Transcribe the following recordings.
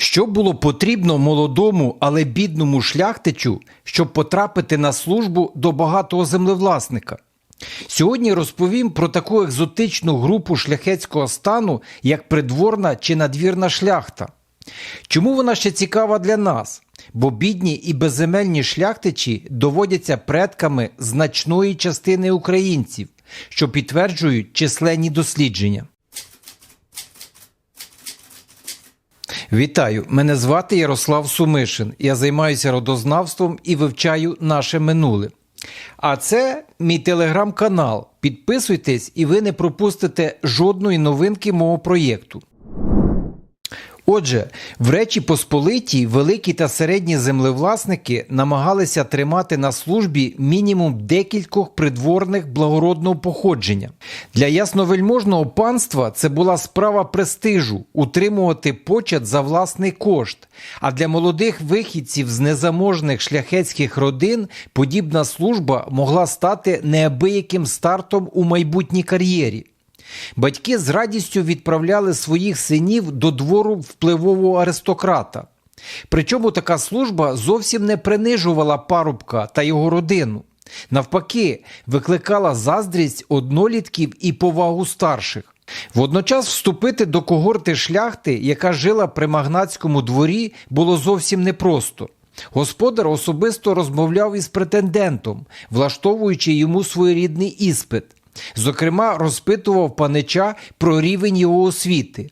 Що було потрібно молодому, але бідному шляхтичу, щоб потрапити на службу до багатого землевласника? Сьогодні розповім про таку екзотичну групу шляхетського стану, як придворна чи надвірна шляхта. Чому вона ще цікава для нас? Бо бідні і безземельні шляхтичі доводяться предками значної частини українців, що підтверджують численні дослідження. Вітаю! Мене звати Ярослав Сумишин. Я займаюся родознавством і вивчаю наше минуле. А це мій телеграм-канал. Підписуйтесь, і ви не пропустите жодної новинки мого проєкту. Отже, в Речі Посполитій великі та середні землевласники намагалися тримати на службі мінімум декількох придворних благородного походження. Для ясновельможного панства це була справа престижу утримувати почет за власний кошт. А для молодих вихідців з незаможних шляхетських родин подібна служба могла стати неабияким стартом у майбутній кар'єрі. Батьки з радістю відправляли своїх синів до двору впливового аристократа. Причому така служба зовсім не принижувала парубка та його родину. Навпаки, викликала заздрість однолітків і повагу старших. Водночас вступити до когорти шляхти, яка жила при магнатському дворі, було зовсім непросто. Господар особисто розмовляв із претендентом, влаштовуючи йому своєрідний іспит. Зокрема, розпитував панича про рівень його освіти.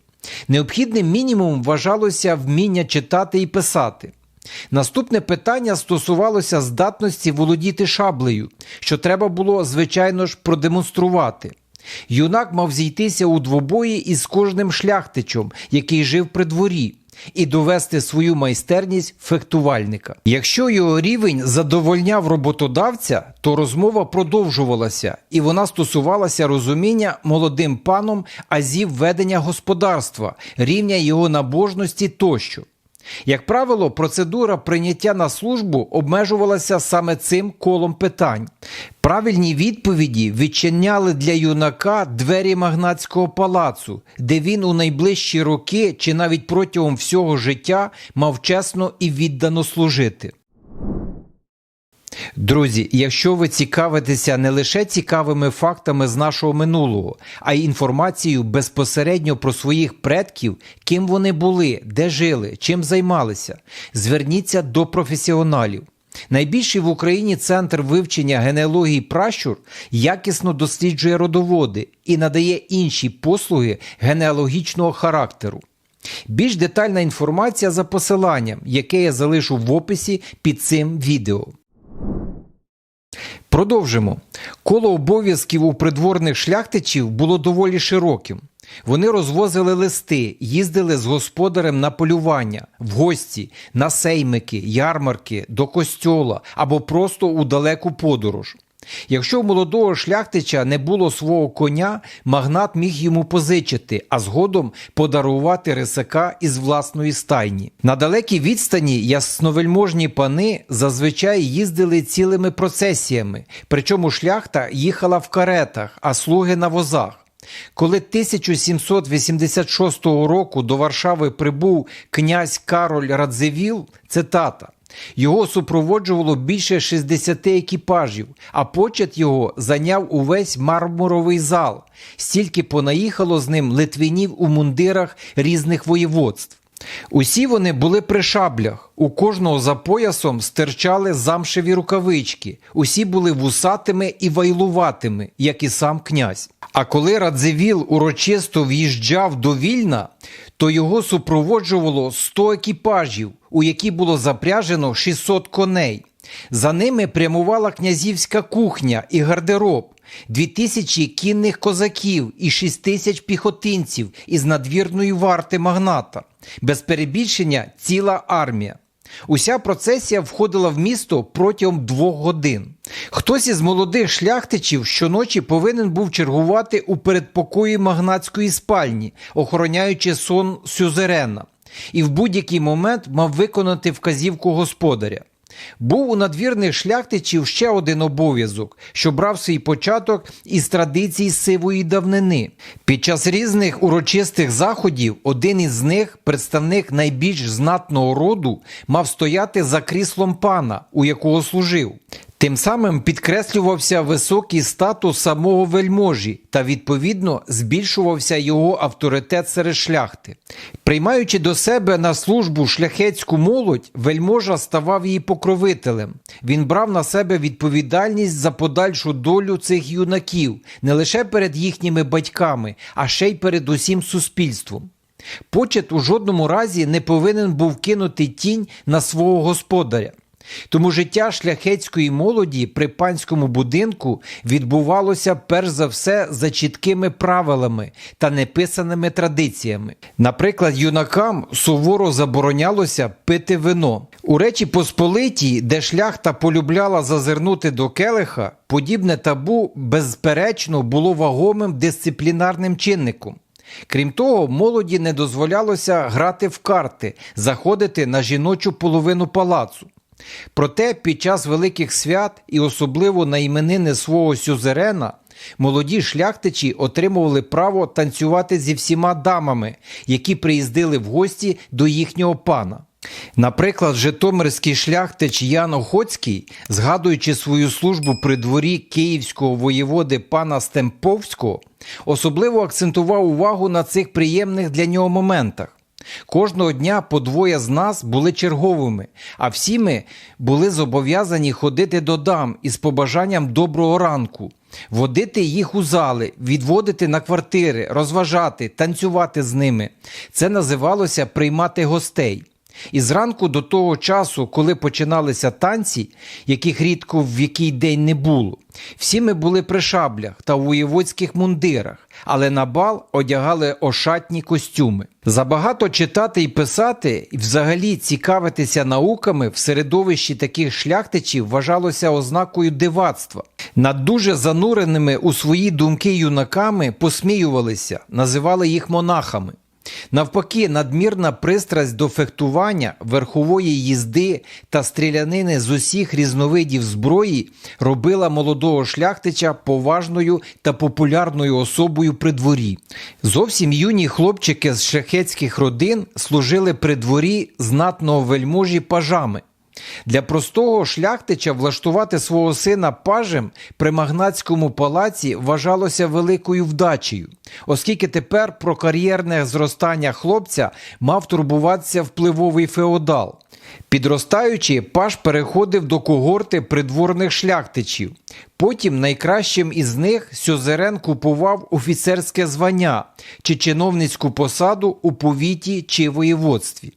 Необхідним мінімумом вважалося вміння читати і писати. Наступне питання стосувалося здатності володіти шаблею, що треба було, звичайно ж, продемонструвати. Юнак мав зійтися у двобої із кожним шляхтичем, який жив при дворі, і довести свою майстерність фехтувальника. Якщо його рівень задовольняв роботодавця, то розмова продовжувалася, і вона стосувалася розуміння молодим паном азів ведення господарства, рівня його набожності тощо. Як правило, процедура прийняття на службу обмежувалася саме цим колом питань. Правильні відповіді відчиняли для юнака двері магнатського палацу, де він у найближчі роки чи навіть протягом всього життя мав чесно і віддано служити. Друзі, якщо ви цікавитеся не лише цікавими фактами з нашого минулого, а й інформацією безпосередньо про своїх предків, ким вони були, де жили, чим займалися, зверніться до професіоналів. Найбільший в Україні центр вивчення генеалогії пращур якісно досліджує родоводи і надає інші послуги генеалогічного характеру. Більш детальна інформація за посиланням, яке я залишу в описі під цим відео. Продовжимо. Коло обов'язків у придворних шляхтичів було доволі широким. Вони розвозили листи, їздили з господарем на полювання, в гості, на сеймики, ярмарки, до костьола або просто у далеку подорож. Якщо у молодого шляхтича не було свого коня, магнат міг йому позичити, а згодом подарувати рисака із власної стайні. На далекій відстані ясновельможні пани зазвичай їздили цілими процесіями, причому шляхта їхала в каретах, а слуги на возах. Коли 1786 року до Варшави прибув князь Кароль Радзивіл, цитата, його супроводжувало більше 60 екіпажів, а почет його зайняв увесь мармуровий зал. Стільки понаїхало з ним литвинів у мундирах різних воєводств. Усі вони були при шаблях, у кожного за поясом стирчали замшеві рукавички, усі були вусатими і вайлуватими, як і сам князь. А коли Радзивіл урочисто в'їжджав до Вільна, то його супроводжувало 100 екіпажів, у які було запряжено 600 коней. За ними прямувала князівська кухня і гардероб, дві тисячі кінних козаків і шість тисяч піхотинців із надвірної варти магната, без перебільшення ціла армія. Уся процесія входила в місто протягом двох годин. Хтось із молодих шляхтичів щоночі повинен був чергувати у передпокої магнатської спальні, охороняючи сон сюзерена, і в будь-який момент мав виконати вказівку господаря. Був у надвірних шляхтичів ще один обов'язок, що брав свій початок із традицій сивої давнини. Під час різних урочистих заходів один із них, представник найбільш знатного роду, мав стояти за кріслом пана, у якого служив. Тим самим підкреслювався високий статус самого вельможі та відповідно збільшувався його авторитет серед шляхти. Приймаючи до себе на службу шляхетську молодь, вельможа ставав її покровителем. Він брав на себе відповідальність за подальшу долю цих юнаків не лише перед їхніми батьками, а ще й перед усім суспільством. Почет у жодному разі не повинен був кинути тінь на свого господаря. Тому життя шляхетської молоді при панському будинку відбувалося перш за все за чіткими правилами та неписаними традиціями. Наприклад, юнакам суворо заборонялося пити вино. У Речі Посполитій, де шляхта полюбляла зазирнути до келиха, подібне табу безперечно було вагомим дисциплінарним чинником. Крім того, молоді не дозволялося грати в карти, заходити на жіночу половину палацу. Проте під час великих свят і особливо на іменини свого сюзерена молоді шляхтичі отримували право танцювати зі всіма дамами, які приїздили в гості до їхнього пана. Наприклад, Житомирський шляхтич Ян Охоцький, згадуючи свою службу при дворі київського воєводи пана Стемповського, особливо акцентував увагу на цих приємних для нього моментах. Кожного дня по двоє з нас були черговими, а всі ми були зобов'язані ходити до дам із побажанням доброго ранку, водити їх у зали, відводити на квартири, розважати, танцювати з ними. Це називалося приймати гостей. І зранку до того часу, коли починалися танці, яких рідко в який день не було, всі ми були при шаблях та у воєводських мундирах, але на бал одягали ошатні костюми. Забагато читати і писати, і взагалі цікавитися науками в середовищі таких шляхтичів вважалося ознакою дивацтва. Над дуже зануреними у свої думки юнаками посміювалися, називали їх монахами. Навпаки, надмірна пристрасть до фехтування, верхової їзди та стрілянини з усіх різновидів зброї робила молодого шляхтича поважною та популярною особою при дворі. Зовсім юні хлопчики з шляхетських родин служили при дворі знатного вельможі пажами. Для простого шляхтича влаштувати свого сина пажем при магнатському палаці вважалося великою вдачею, оскільки тепер про кар'єрне зростання хлопця мав турбуватися впливовий феодал. Підростаючи, паж переходив до когорти придворних шляхтичів. Потім найкращим із них Сюзерен купував офіцерське звання чи чиновницьку посаду у повіті чи воєводстві.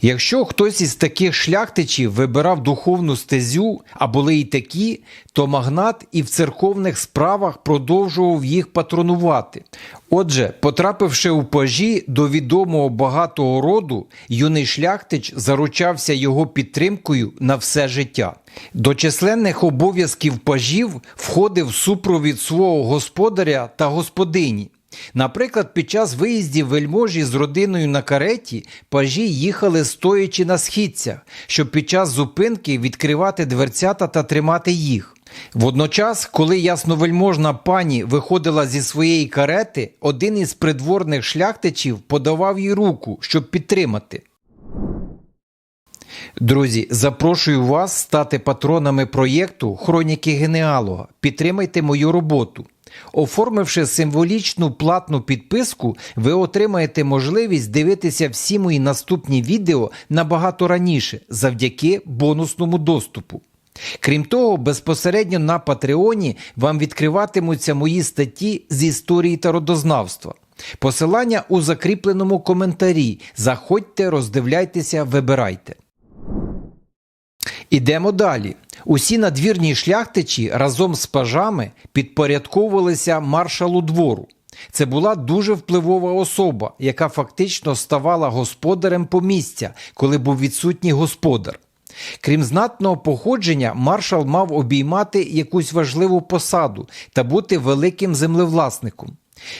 Якщо хтось із таких шляхтичів вибирав духовну стезю, а були й такі, то магнат і в церковних справах продовжував їх патронувати. Отже, потрапивши у пажі до відомого багатого роду, юний шляхтич заручався його підтримкою на все життя. До численних обов'язків пажів входив супровід свого господаря та господині. Наприклад, під час виїздів вельможі з родиною на кареті пажі їхали стоячи на східцях, щоб під час зупинки відкривати дверцята та тримати їх. Водночас, коли ясновельможна пані виходила зі своєї карети, один із придворних шляхтичів подавав їй руку, щоб підтримати. Друзі, запрошую вас стати патронами проєкту Хроніки генеалога. Підтримайте мою роботу. Оформивши символічну платну підписку, ви отримаєте можливість дивитися всі мої наступні відео набагато раніше завдяки бонусному доступу. Крім того, безпосередньо на Патреоні вам відкриватимуться мої статті з історії та родознавства. Посилання у закріпленому коментарі. Заходьте, роздивляйтеся, вибирайте. Ідемо далі. Усі надвірні шляхтичі разом з пажами підпорядковувалися маршалу двору. Це була дуже впливова особа, яка фактично ставала господарем помістя, коли був відсутній господар. Крім знатного походження, маршал мав обіймати якусь важливу посаду та бути великим землевласником.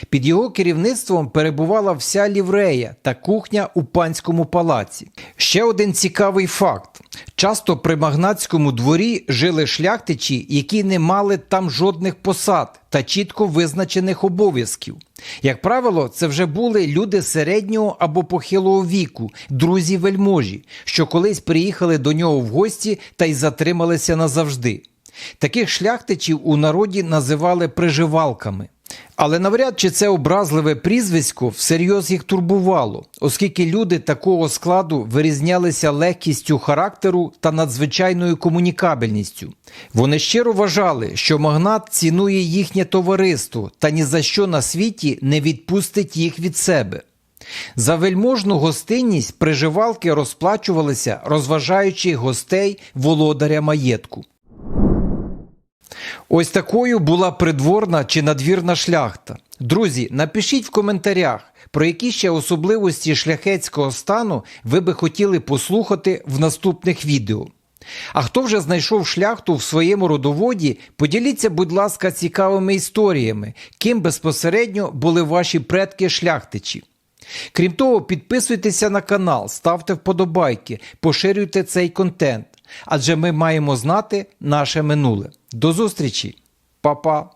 Під його керівництвом перебувала вся ліврея та кухня у панському палаці. Ще один цікавий факт: часто при магнатському дворі жили шляхтичі, які не мали там жодних посад та чітко визначених обов'язків. Як правило, це вже були люди середнього або похилого віку, друзі вельможі, що колись приїхали до нього в гості та й затрималися назавжди. Таких шляхтичів у народі називали приживалками. Але навряд чи це образливе прізвисько всерйоз їх турбувало, оскільки люди такого складу вирізнялися легкістю характеру та надзвичайною комунікабельністю. Вони щиро вважали, що магнат цінує їхнє товариство та ні за що на світі не відпустить їх від себе. За вельможну гостинність приживалки розплачувалися, розважаючи гостей володаря маєтку. Ось такою була придворна чи надвірна шляхта. Друзі, напишіть в коментарях, про які ще особливості шляхетського стану ви би хотіли послухати в наступних відео. А хто вже знайшов шляхту в своєму родоводі, поділіться, будь ласка, цікавими історіями, ким безпосередньо були ваші предки шляхтичі. Крім того, підписуйтеся на канал, ставте вподобайки, поширюйте цей контент, адже ми маємо знати наше минуле. До зустрічі, Па-па!